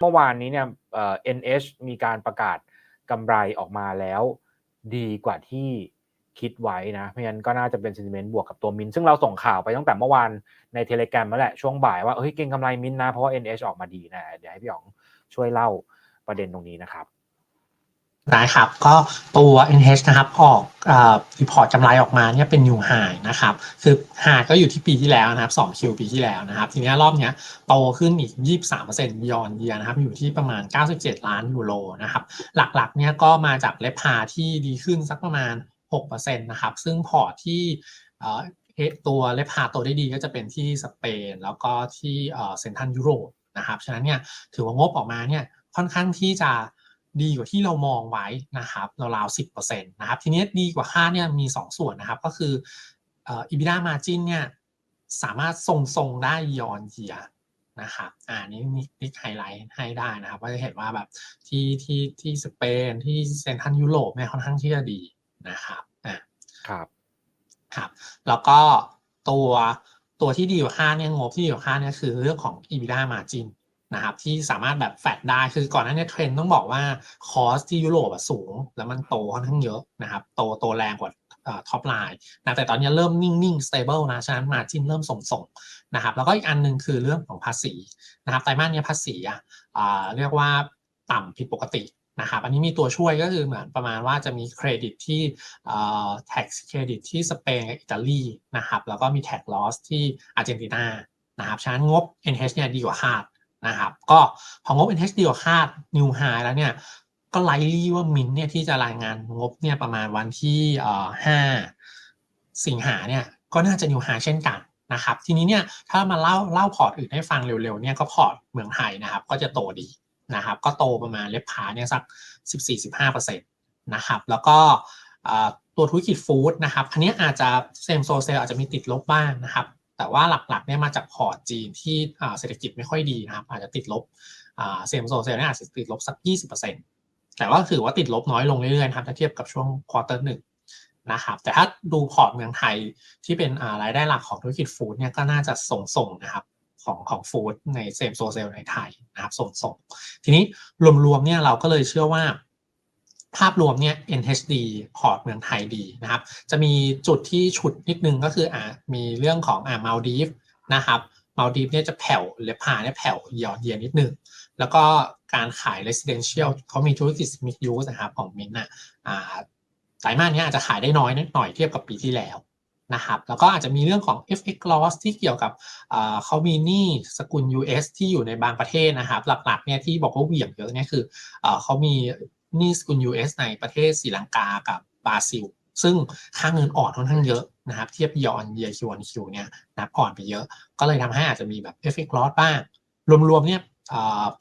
เมื่อวานนี้เนี่ยเอ่อ NH มีการประกาศกำไรออกมาแล้วดีกว่าที่คิดไว้นะเพราะฉะนั้นก็น่าจะเป็น sentiment บวกกับตัวมินซึ่งเราส่งข่าวไปตั้งแต่เมื่อวานในเทเล gram แล้วแหละช่วงบ่ายว่าเฮ้ยเก่งกำไรมินนะเพราะว่า NH ออกมาดีนะเดี๋ยวให้พี่อ๋องช่วยเล่าประเด็นตรงนี้นะครับ ได้ครับก็ตัว NH นะครับออกอีพอร์ตกำไรออกมาเนี่ยเป็น new high นะครับคือ high ก็อยู่ที่ปีที่แล้วนะครับ 2 Q ปีที่แล้วนะครับ ทีนี้รอบเนี้ยโตขึ้นอีก 23% beyond year นะครับอยู่ที่ประมาณ 97 ล้านยูโรนะครับหลักๆเนี่ยก็มาจากเลพาที่ดีขึ้นสักประมาณ 6%นะครับซึ่งพอร์ตที่ตัวเลพาโตได้ดีก็จะเป็นที่สเปน แล้วก็ที่เอ่อเซ็นทรัลยุโรปนะครับฉะนั้นเนี่ยถือว่างบออกมาเนี่ยค่อนข้างที่จะ ดีกว่าที่เรามองไว้นะครับราวๆสิบเปอร์เซ็นต์นะครับทีนี้ดีกว่าคาดเนี่ยมี 2 ส่วนนะครับ ก็คือเอ่อ EBITDA margin เนี่ยสามารถทรงๆได้ยอนเยียนะครับอ่านี้นี่ไฮไลท์ให้ได้นะครับก็จะเห็นว่าแบบที่ที่ที่สเปนที่เซ็นทรัลยุโรปเนี่ยค่อนข้างที่จะดีนะครับอ่าครับครับแล้วก็ตัวตัวที่ดีกว่าค่าดเนี่ยงบที่ดีกว่าค่าดเนี่ยคือเรื่องของ EBITDA margin นะครับที่สามารถแบบแฟดได้คือก่อนหน้านี้เทรนต้องบอกว่าคอสที่ยุโรปสูง แล้วมันโตค่อนข้างเยอะนะครับโตโตแรงกว่าท็อปไลน์นะแต่ตอนนี้เริ่มนิ่งๆ stable นะ ฉะนั้นมาจินเริ่มส่งๆนะครับแล้วก็อีกอันหนึ่งคือเรื่องของภาษีนะครับไตรมาสนี้ภาษีอะอ่าเรียกว่าต่ำผิดปกตินะครับอันนี้มีตัวช่วยก็คือเหมือนประมาณว่าจะมีเครดิตที่เอ่อ tax เครดิตที่สเปนกับอิตาลีนะครับแล้วก็มี tax loss ที่อาร์เจนตินานะครับฉะนั้นงบ NH เนี่ยดีกว่าคาด นะครับก็พองบ NH ดีกว่าคาด New High แล้วเนี่ยก็ไลลี่ว่ามินเนี่ยที่จะรายงานงบเนี่ยประมาณวันที่เอ่อ5สิงหาเนี่ยก็น่าจะ New High เช่นกันนะครับทีนี้เนี่ยถ้ามาเล่าเล่าพอร์ตอื่นให้ฟังเร็วๆเนี่ยก็พอร์ตเมืองไทยนะครับก็จะโตดีนะครับก็โตประมาณเล็บผาเนี่ยสัก 14-15%นะครับแล้วก็ตัวธุรกิจฟู้ดนะครับอันนี้อาจจะเซมโซเซลอาจจะมีติดลบบ้างนะครับ แต่ว่าหลักๆเนี่ยมาจากพอร์ตจีนที่เศรษฐกิจไม่ค่อยดีนะครับอาจจะติดลบเซมโซเซลเนี่ยอาจจะติดลบสัก 20%แต่ว่าถือว่าติดลบน้อยลงเรื่อยๆนะครับถ้าเทียบกับช่วงควอเตอร์หนึ่งนะครับแต่ถ้าดูพอร์ตเมืองไทยที่เป็นรายได้หลักของธุรกิจฟู้ดเนี่ยก็น่าจะส่งๆนะครับของของฟู้ดในเซมโซเซลในไทยนะครับส่งๆทีนี้รวมๆเนี่ยเราก็เลยเชื่อว่า ภาพรวมเนี่ย NHD พอร์ตเมืองไทยดีนะครับ จะมีจุดที่ฉุดนิดนึงก็คืออ่ามีเรื่องของอ่ามาลดีฟนะครับมาลดีฟเนี่ยจะแผ่วเลพาเนี่ยแผ่วหยอดเยียนนิดนึง แล้วก็การขาย residential เขามีธุรกิจ m i x e use นะครับของมินนะอ่าไตรมาสนี้อาจจะขายได้น้อยนิดหน่อยเทียบกับปีที่แล้วนะครับแล้วก็อาจจะมีเรื่องของ FX loss ที่เกี่ยวกับเขามีหนี้สกุล US ที่อยู่ในบางประเทศนะครับ หลักๆเนี่ยที่บอกว่าเหวี่ยงเยอะเนี่ยคือเขามี หนี้สกุล US ในประเทศศรีลังกากับบราซิล ซึ่งค่าเงินอ่อนค่อนข้างเยอะนะครับ เทียบยอนเยียคิวอนคิวเนี่ยนะอ่อนไปเยอะ ก็เลยทำให้อาจจะมีแบบ FX loss บ้าง รวมๆเนี่ย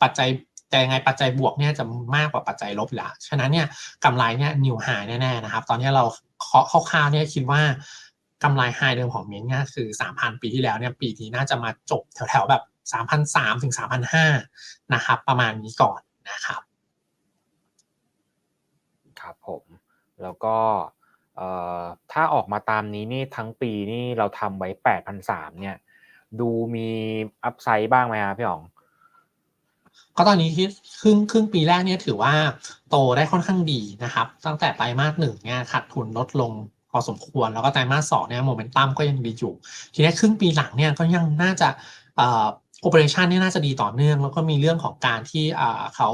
ปัจจัยแต่ยังไงปัจจัยบวกเนี่ยจะมากกว่าปัจจัยลบละฉะนั้นเนี่ยกำไรเนี่ยนิวไฮแน่ๆนะครับ ตอนนี้เราเคาะคร่าวๆเนี่ยคิดว่ากำไรไฮเดิมของมินเนี่ยคือ 3,000 ปีที่แล้วเนี่ยปีนี้น่าจะมาจบแถวๆแบบ3,300ถึง3,500นะครับประมาณนี้ก่อนนะครับ ครับผมแล้วก็ถ้าออกมาตามนี้นี่ทั้งปีนี่เราทำไว้8,300เนี่ย ดูมีอัพไซด์บ้างไหมครับพี่อ๋องก็ตอนนี้ที่ครึ่งครึ่งปีแรกเนี่ยถือว่าโตได้ค่อนข้างดีนะครับ ตั้งแต่ไตรมาสหนึ่งเนี่ยขาดทุนลดลงพอสมควรแล้วก็ไตรมาสสองเนี่ยโมเมนตัมก็ยังดีอยู่ ทีนี้ครึ่งปีหลังเนี่ยก็ยังน่าจะโอเปอเรชันนี่น่าจะดีต่อเนื่อง แล้วก็มีเรื่องของการที่เขา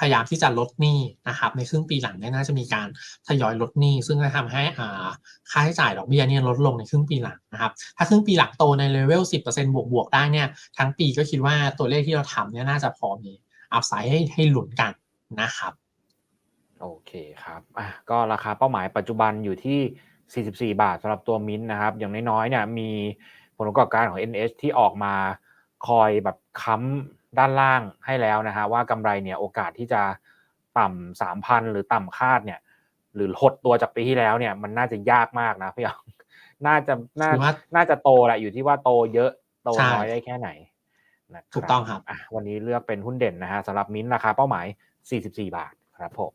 พยายามที่จะลดหนี้นะครับในครึ่งปีหลังเนี่ยน่าจะมีการทยอยลดหนี้ ซึ่งจะทำให้อ่าค่าใช้จ่ายดอกเบี้ยเนี่ยลดลงในครึ่งปีหลังนะครับถ้าครึ่งปีหลังโตในเลเวล10%บวกบวกได้เนี่ยทั้งปีก็คิดว่าตัวเลขที่เราทำเนี่ยน่าจะพอมีอัพไซด์ให้ให้หลุนกันนะครับโอเคครับอะก็ราคาเป้าหมายปัจจุบันอยู่ที่ 44 บาทสำหรับตัวมินนะครับ อย่างน้อยๆเนี่ยมีผลประกอบการของ NH ที่ออกมาคอยแบบค้ำ ด้านล่างให้แล้วนะฮะว่ากำไรเนี่ยโอกาสที่จะต่ำสามพันหรือต่ำคาดเนี่ย หรือหดตัวจากปีที่แล้วเนี่ยมันน่าจะยากมากนะพี่อ๋องน่าจะน่าน่าจะโตแหละอยู่ที่ว่าโตเยอะโตน้อยได้แค่ไหนนะถูกต้องครับอะวันนี้เลือกเป็นหุ้นเด่นนะฮะสำหรับมินราคาเป้าหมาย 44 บาทครับผม